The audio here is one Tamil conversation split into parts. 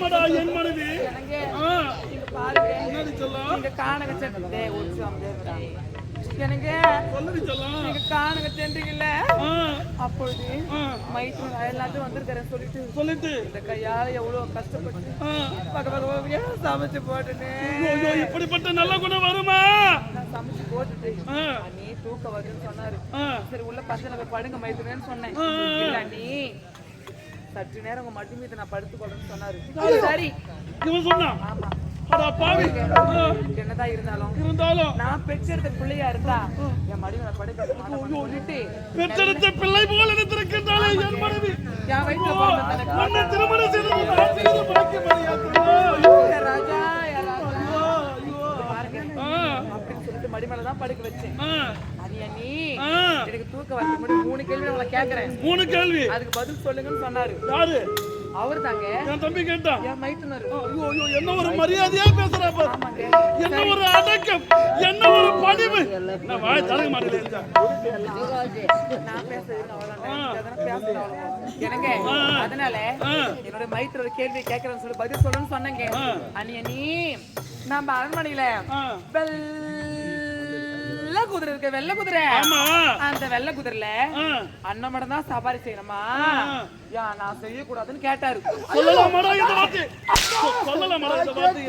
தெய்வமடா என் மனைவி. என்னடி உற்சவம் எனக்கு நீங்க காணக சென்றீங்கல்ல? ஆ, அப்பொழுது மைசூர் எல்லாத்தையும் வந்திருக்கிறேன் சொல்லிட்டு சொல்லிட்டு. இந்த கையால எவ்வளவு கஷ்டப்பட்டு பக்க பக்கமா சமைச்சு போட்டுனே ஐயோ, இப்படிப்பட்ட நல்ல குணம் வருமா? சமைச்சு போட்டுட்டு நீ தூக்க வருதுன்னு சொன்னாரு. சரி உள்ள பசங்க போய் படுங்க மைத்துனேன்னு சொன்னேன். நீ சற்று நேரம் உங்க மடி மீது நான் படுத்து கொள்றேன்னு சொன்னாரு சரி. இவன் சொன்னான் ஆமா. என்னதான் இருந்தாலும் இருந்தாலும். நான் பெற்றெடுத்த பிள்ளையா இருந்தா என் மடியில படுக்க மாட்டேன்னு சொல்லிட்டு பெற்றெடுத்த பிள்ளை போல எடுத்திருக்கின்றாளே என் மனைவி. திருமணம் செய்த ராஜா அப்படின்னு சொல்லிட்டு மடி மேல தான் படுக்க வச்சேன். நீ. எனக்கு தூக்க வரது. மூணு கேள்வி உங்களை கேக்குறேன் மூணு கேள்வி. அதுக்கு பதில் சொல்லுங்கன்னு சொன்னாரு. யாரு? அவரு தாங்க என் தம்பி கேட்டான். என் மைத்துனர். ஐயோ ஐயோ என்ன ஒரு மரியாதையா பேசுறா பாரு. என்ன ஒரு அடக்கம். என்ன ஒரு பணிவு. நான் வாய் தரங்க மாட்டேன் நான் பேசுறது அவ்வளவுதான் பேசுறது அவ்வளவுதான் என்னங்க? அதனால என்னோட மைத்திரோட கேள்வி கேட்கறேன்னு சொல்லி பதில் சொல்லணும்னு சொன்னேங்க. அண்ணிய நீ நம்ம அரண்மனையில குதிரை இருக்கு வெள்ளை குதிரை. அந்த வெள்ளை குதிரைல. அண்ணன் மட்டும் தான் சவாரி செய்யணுமா? யா நான் செய்யக்கூடாதுன்னு கேட்டாரு. சொல்லலாமாடா இந்த வார்த்தை? சொ- சொல்லலாமாடா இந்த வார்த்தை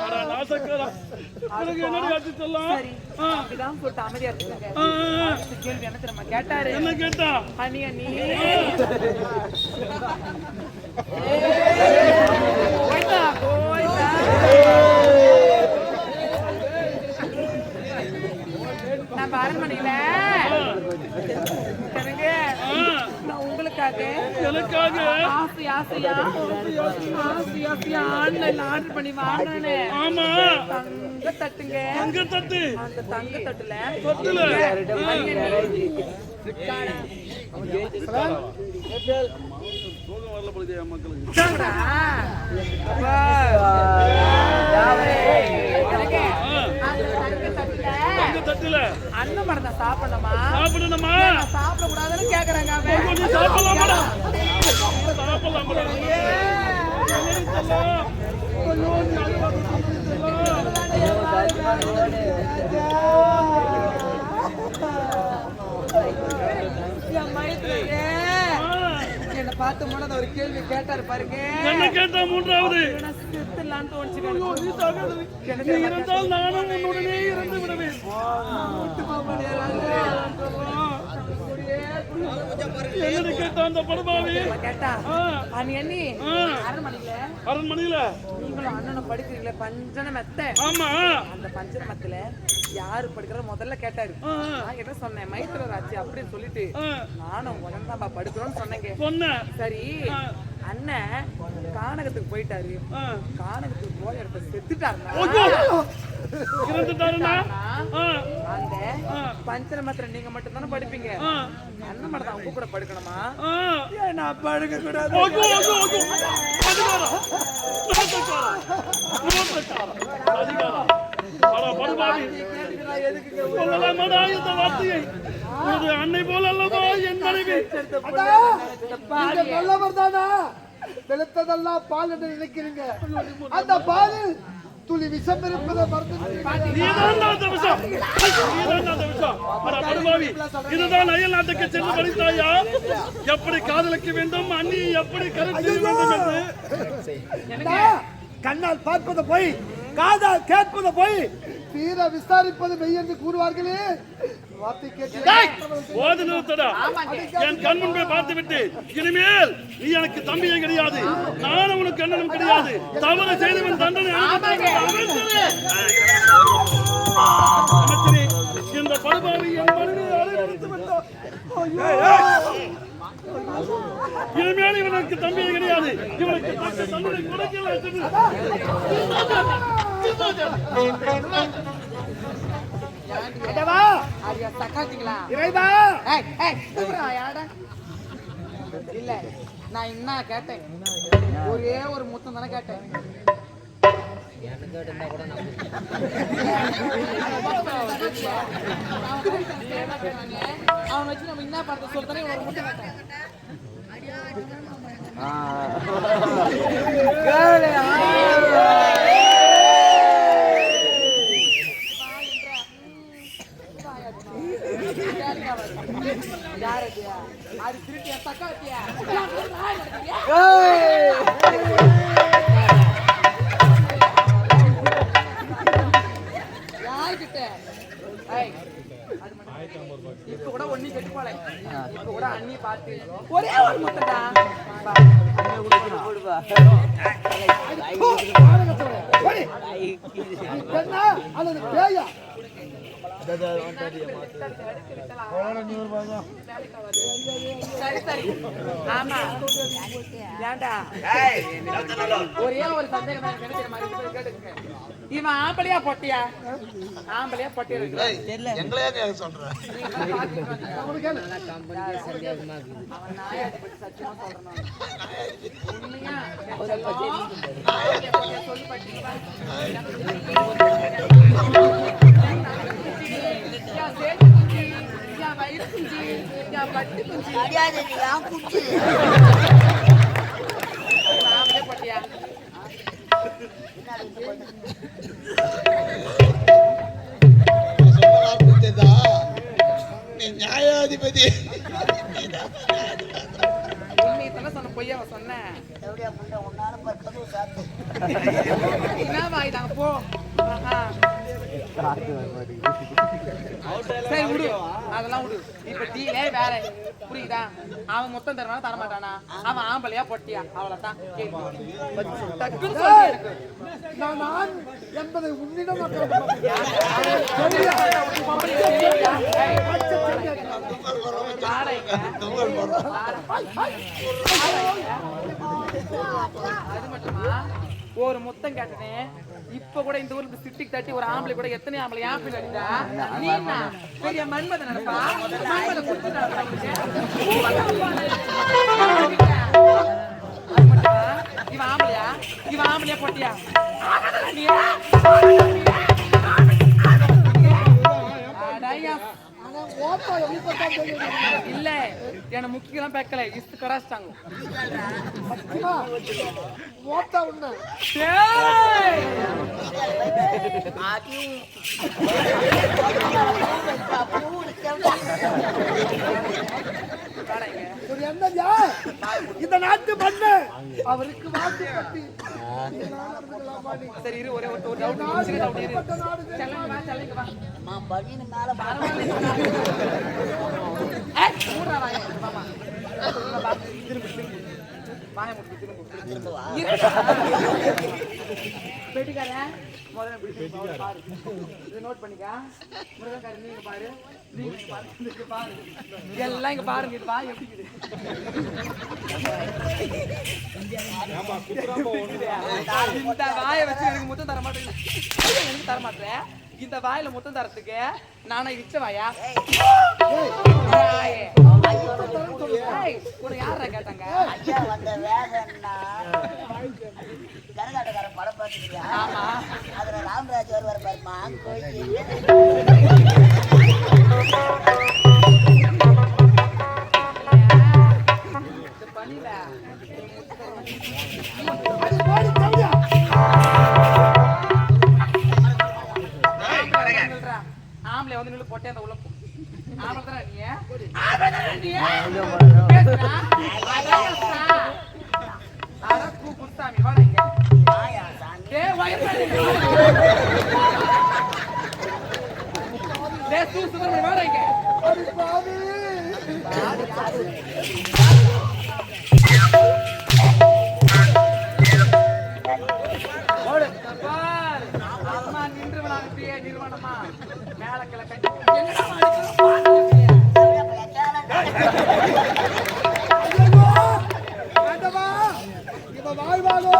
அட நாசக்காரா உனக்கு என்னடி ஆச்சு சொல்லலாம்? சரி அப்படிதான் சொல்லிட்டு அமைதியா இருக்குங்க கேள்வி என்ன தெரியுமா? கேட்டாரு. என்ன கேட்டா? அண்ணி அண்ணி போயிட்டா போயிட்டா நம்ம அரண்மனையில. உங்களுக்காக எனக்காக? ஆசை ஆசையா ஆசை ஆசையா ஆன்லைன்ல ஆர்டர் பண்ணி வாங்கினேனே. ஆமா. தங்க தட்டுங்க. தட்டு. அந்த தங்க தட்டுல தட்டுல. சோகம் வரல மக்களுக்கு தட்டுல. அண்ணன் மரம் தான் சாப்பிடணுமா? சாப்பிடணுமா நான் சாப்பிடக்கூடாதுன்னு கேக்குறாங்க அவன். அழுவாத. என் மைத்துனரே, ஆ, என்னை பார்த்து முன்னாடி ஒரு கேள்வி கேட்டாரு பாருங்க. என்ன கேட்டா மூன்றாவது? நான் செத்துடலான்னு தோணுச்சு நானும் உன்னுடனே இறந்து விடுவேன். கேட்டா அந்த படுபாவி அண்ணி. அரண்மனையில. அரண்மனையில. நீங்களும் அண்ணனும் படிக்கிறீங்களே பஞ்சன மெத்த. ஆமா. அந்த பஞ்சன மெத்துல யாரு படிக்கிற முதல்ல கேட்டாரு. நான் என்ன சொன்னேன் மைத்திரர் ஆச்சு அப்படின்னு சொல்லிட்டு. நானும் உடன்தான்பா படுக்கிறோம்னு சொன்னேங்க. சொன்னேன். சரி அண்ணன் கானகத்துக்கு போயிட்டாரு. கானகத்துக்கு போய் இடத்த செத்துட்டாருன்னா அந்த பஞ்சனமத்துல நீங்க மட்டும் தானே படிப்பீங்க அண்ணன் மட்டும் தான் உங்க கூட படுக்கணுமா? நான் படுக்க கூடாது அன்னை போல் அல்லவா என் மனைவி? தானா? வெளுத்ததெல்லாம் பால் என்று நினைக்கிறீங்க. அந்த பாலில் துளி விஷம் இருப்பதை மறந்து நீதான் அந்த விஷம் நீதான் அந்த விஷம் அட, படுபாவி இதுதான் அயல் நாட்டுக்கு சென்று படித்தாயா எப்படி காதலிக்க வேண்டும் அண்ணி எப்படி கருத்து வேண்டும் என்று கண்ணால் பார்ப்பது போய் காதால் கேட்பது போய் தீர விசாரிப்பது மெய் என்று கூறுவார்களே. என் கண் முன்பே பார்த்து விட்டு இனிமேல் நீ எனக்கு தம்பியே கிடையாது. நானும் உனக்கு அண்ணனும் கிடையாது. தவறு செய்தவன் தண்டனை இந்த என் விட்டான். இனிமேல் இவனுக்கு தம்பியே கிடையாது. இவனுக்கு தக்க கொடுக்கல இல்ல நான் என்ன கேட்டேன். ஒரே ஒரு முத்தம் தானே கேட்டேன். அவன் வச்சு நம்ம என்ன படத்தை சொல்றேன் ஒரு முத்தம் கேட்டேன் யார் அது? அது திருட்டியா சக்காத்தியா இப்ப கூட ஒண்ணி கெட்டு போல இப்ப கூட அண்ணி பார்த்து ஒரே ஒரு ஏன்டா? ஒரே ஒரு சந்தேகம் இவன் ஆம்பளையா பொட்டியா? ஆம்பளையா பொட்டியா இருக்கு. எங்களையா கேட்க சொல்றேன் வயிறு குஞ்சு, பட்டு குஞ்சு. நீ நியாயாதிபதி. சொன்ன பொய்யா சொன்னேன். என்ன வாய் நாங்க போ. ஆஹா. சரி விடு. அதெல்லாம் விடு. இப்ப டீலே வேற. புரியுதா? அவன் மொத்தம் தருவானா தர மாட்டானா அவன் ஆம்பளையா பொட்டியா? அவ்வளவுதான். நான் என்பதை உன்னிடம். அது மட்டுமா? ஒரு முத்தம் கேட்டனே. இப்ப கூட இந்த ஊருக்கு சிட்டிக்கு தட்டி ஒரு ஆம்பளை கூட எத்தனை ஆம்பளை? ஆம்பளை அடிதா நீ பெரிய மன்மத நடப்பா மன்மத கொடுத்துட்டா இவன் ஆம்பளையா? இவன் ஆம்பளையா போட்டியா? இல்ல என்ன முக்கியெல்லாம் பேக்கல. இஸ்து கராச்சிட்டாங்க சத்தியமா, ஓட்டா இந்த நாட்டு மண்ணு. அவருக்கு வாக்கு கட்டி சரி இரு ஒரே ஒரு டவுட் சின்ன டவுட் இரு செல்லுங்க வா செல்லுங்க வா ஏய், மூடுறா வாயை. வாமா. வா, திரும்பு, திரும்பு. வாயை மூடு, திரும்பு. முதல்ல திரும்பு, அவரை பாரு. இதை note பண்ணிக்க. முருகன்காரன், நீங்க பாரு. நீங்க இங்க பாரு. இங்க பாரு. எல்லாம் இங்க பாருங்க இது வாய் எப்படி இருக்குது. இந்த வாயை வச்சு எனக்கு முத்தம் தர மாட்டேன் எனக்கு தர மாட்டேன் இந்த வாயில முத்தம் தரத்துக்கு நானா இச்ச வாயா? வாயே. யாரா கேட்டாங்க ஐயா வந்த வேகன்னா கரகாட்டக்காரன் படம் பார்த்துக்கிறியா ஆமா. அதுல ராமராஜ் வருவார் பாருமா கோயில் ஆம்பளை வந்து நில்லு போட்டே அந்த உள்ள ஆம்பளை தானே நீ ஆம்பளை நீ அதான் கூ வாடா இங்க சூ வாடா இங்க அடி பாவி. நிறுவனமா மேல? இவன் வாழ்வாளோ?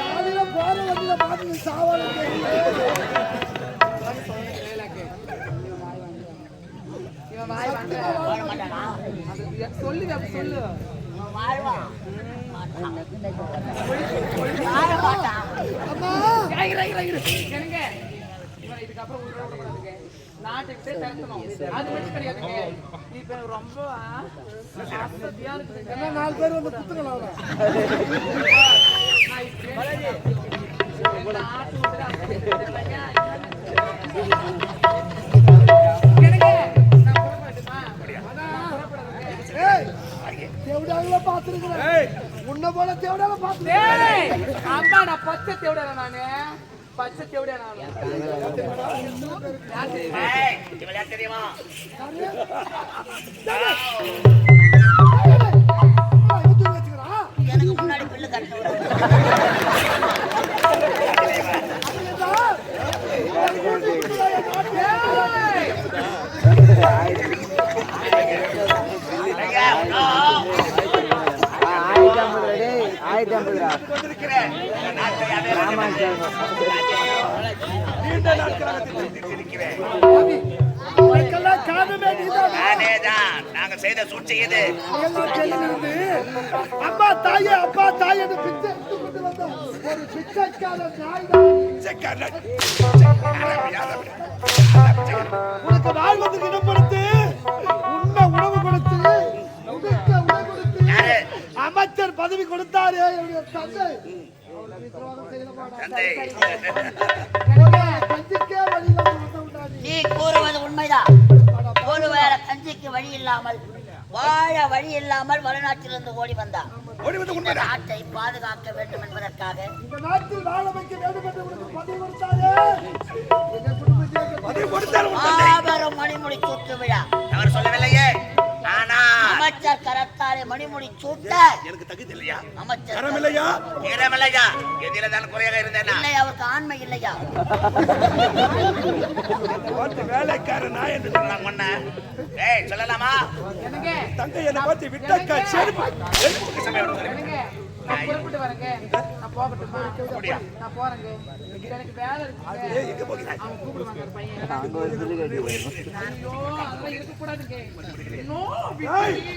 காலையில போற வண்டியில பார்த்து நீ சாவாளோ தெரியல. இவன் வாய் வாங்க அது சொல்லு. சொல்லு வாழ்வான் அம்மா இரு, இரு, இரு, இரு. என்னங்க இவனை இதுக்கப்புறம் உயிரோட விடக்கூடாதுங்க. நாட்டை விட்டே திரட்டணும். அது மட்டும் கிடையாதுங்க. இப்ப ரொம்ப ஆசையா இருக்குதுங்க. என்ன நாலு பேர் வந்து புறப்படுறதுங்க. ஏய், தேவடாங்கள பார்த்திருக்கிறேன். உன்னை போல தேவடால பார்த்திருக்கிறேன். டேய், அம்மா நான் பச்சை தேவடா நானு தெரியுமா? எனக்கு முன்னாடி பில்லு கட்டணும் நானூத்தி நாங்க செய்த சூழ்ச்சி இது. அப்பா தாயே அப்பா தாயே பிச்சை ஒரு பிச்சைக்கார உனக்கு வாழ்வதற்கு இடப்படுத்து அமைச்சர் பதவி கொடுத்தாரே என்னுடைய தந்தை. நீ கூறுவது உண்மைதான். ஒருவேளை கஞ்சிக்கு வழி இல்லாமல் வாழ வழி இல்லாமல் வடநாட்டிலிருந்து ஓடி வந்தான். ஓடி வந்து இந்த உண்மைதான் நாட்டை பாதுகாக்க வேண்டும் என்பதற்காக. இந்த நாட்டில் வாழ வைக்க மணிமுடி சூட்ட எனக்கு தகுதி இல்லையா அமைச்சர். தரம் இல்லையா நேரம் இல்லையா எதில தான் குறையாக இருந்தேனா? இல்லை அவருக்கு ஆண்மை இல்லையா? பார்த்து வேலைக்கார நான் என்று சொன்னாங்க முன்ன ஏய் சொல்லலாமா? தங்கை என்னை பார்த்து விட்டக்கா செருப்பு. செருப்புக்கு சமயம் நான் புறப்பட்டு வரேங்க நான் போகட்டுமா நான் போறேங்க எனக்கு வேலை இருக்குங்க அவன் கூப்பிடுவாங்க பையன் ஐயோ அதெல்லாம் இருக்கக்கூடாதுங்க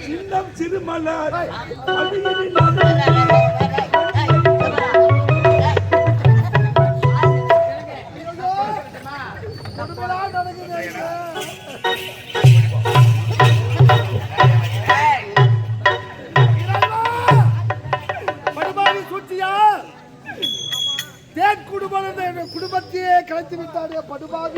சின்னம் சிறுமலர் நடக்குது. about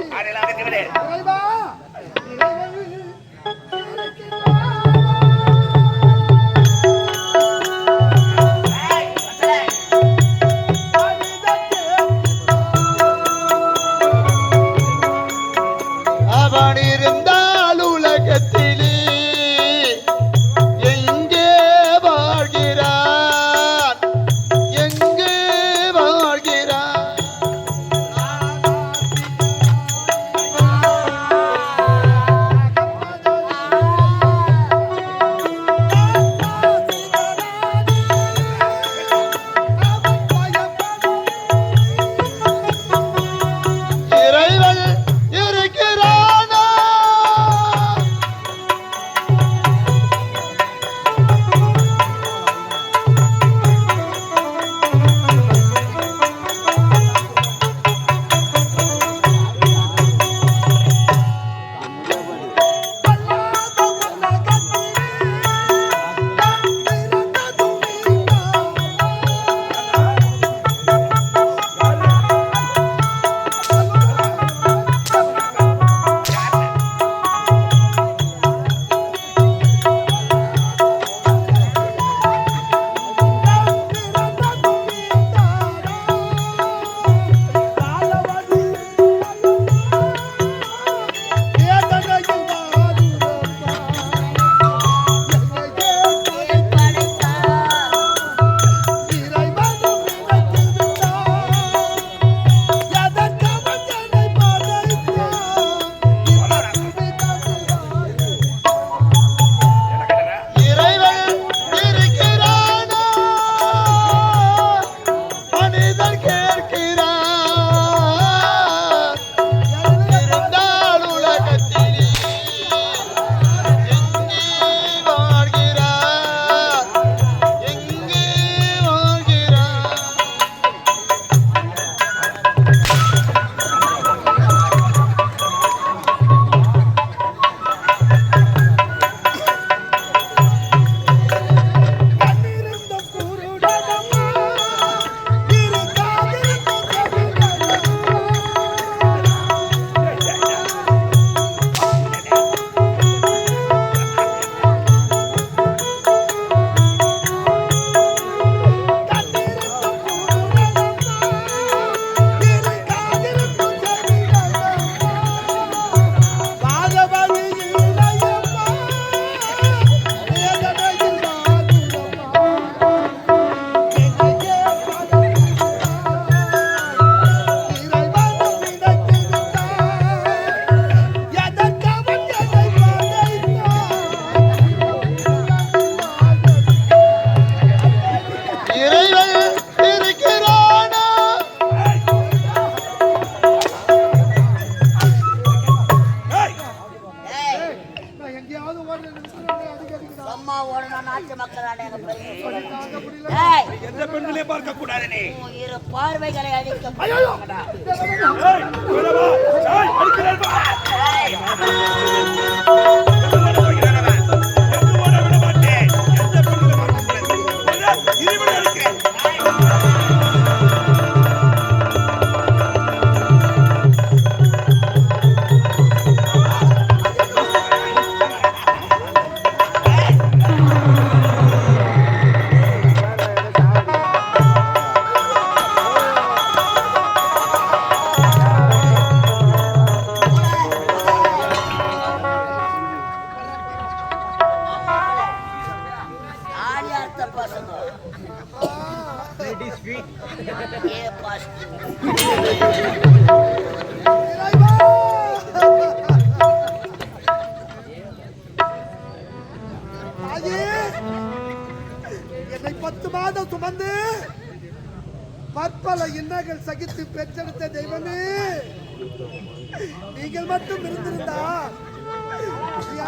நீங்கள் மட்டும் இருந்திருந்தா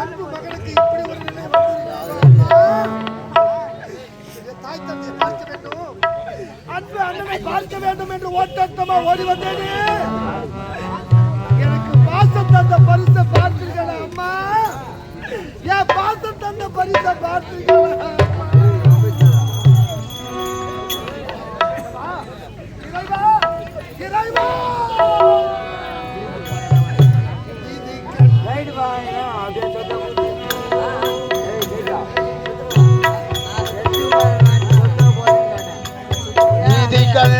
அன்பு மகனுக்கு இப்படி ஒரு நிலை தாய் தந்தையை பார்க்க வேண்டும். அன்பு அண்ணனை பார்க்க வேண்டும் என்று ஓட்டோட்டமா ஓடி வந்தேனே. எனக்கு பாசம் தந்த பரிசை பார்த்தீர்களா அம்மா? என் பாசம் தந்த பரிசை பார்த்தீர்களா இறைவா!